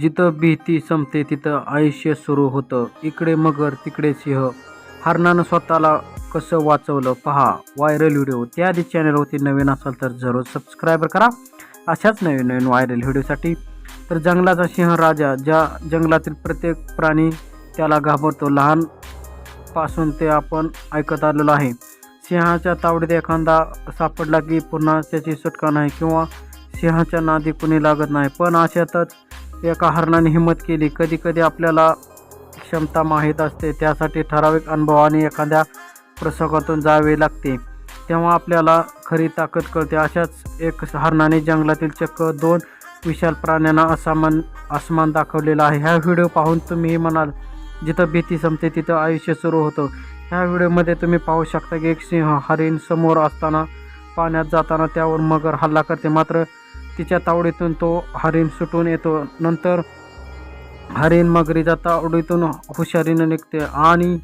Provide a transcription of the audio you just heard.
जिथं भीती संपते तिथं आयुष्य सुरू होतं. इकडे मगर तिकडे सिंह. हरणानं स्वतःला कसं वाचवलं पहा. व्हायरल व्हिडिओ त्याआधी चॅनलवरती नवीन असाल तर जरूर सबस्क्राईब करा. अशाच नवीन नवीन व्हायरल व्हिडिओसाठी. तर जंगलाचा सिंह राजा ज्या जंगलातील प्रत्येक प्राणी त्याला घाबरतो लहानपासून ते आपण ऐकत आलेलो आहे. सिंहाच्या तावडीत एखादा सापडला की पुन्हा त्याची सुटका नाही किंवा सिंहाच्या नादी कुणी लागत नाही. पण अशातच एका हरणाने हिंमत केली. कधी कधी आपल्याला क्षमता माहीत असते. त्यासाठी ठराविक अनुभव आणि एखाद्या प्रसंगातून जावे लागते. तेव्हा आपल्याला खरी ताकद कळते. अशाच एक हरणाने जंगलातील चक्क दोन विशाल प्राण्यांना असामान आसमान दाखवलेला आहे. ह्या व्हिडिओ पाहून तुम्ही म्हणाल जिथं भीती संपते तिथं आयुष्य सुरू होतं. ह्या व्हिडिओमध्ये तुम्ही पाहू शकता की एक सिंह हरिण समोर असताना पाण्यात जाताना त्यावर मगर हल्ला करते. मात्र तिच्या तावडीतून तो हरिण सुटून येतो. नंतर हरिण मगरीच्या तावडीतून हुशारीनं निघते आणि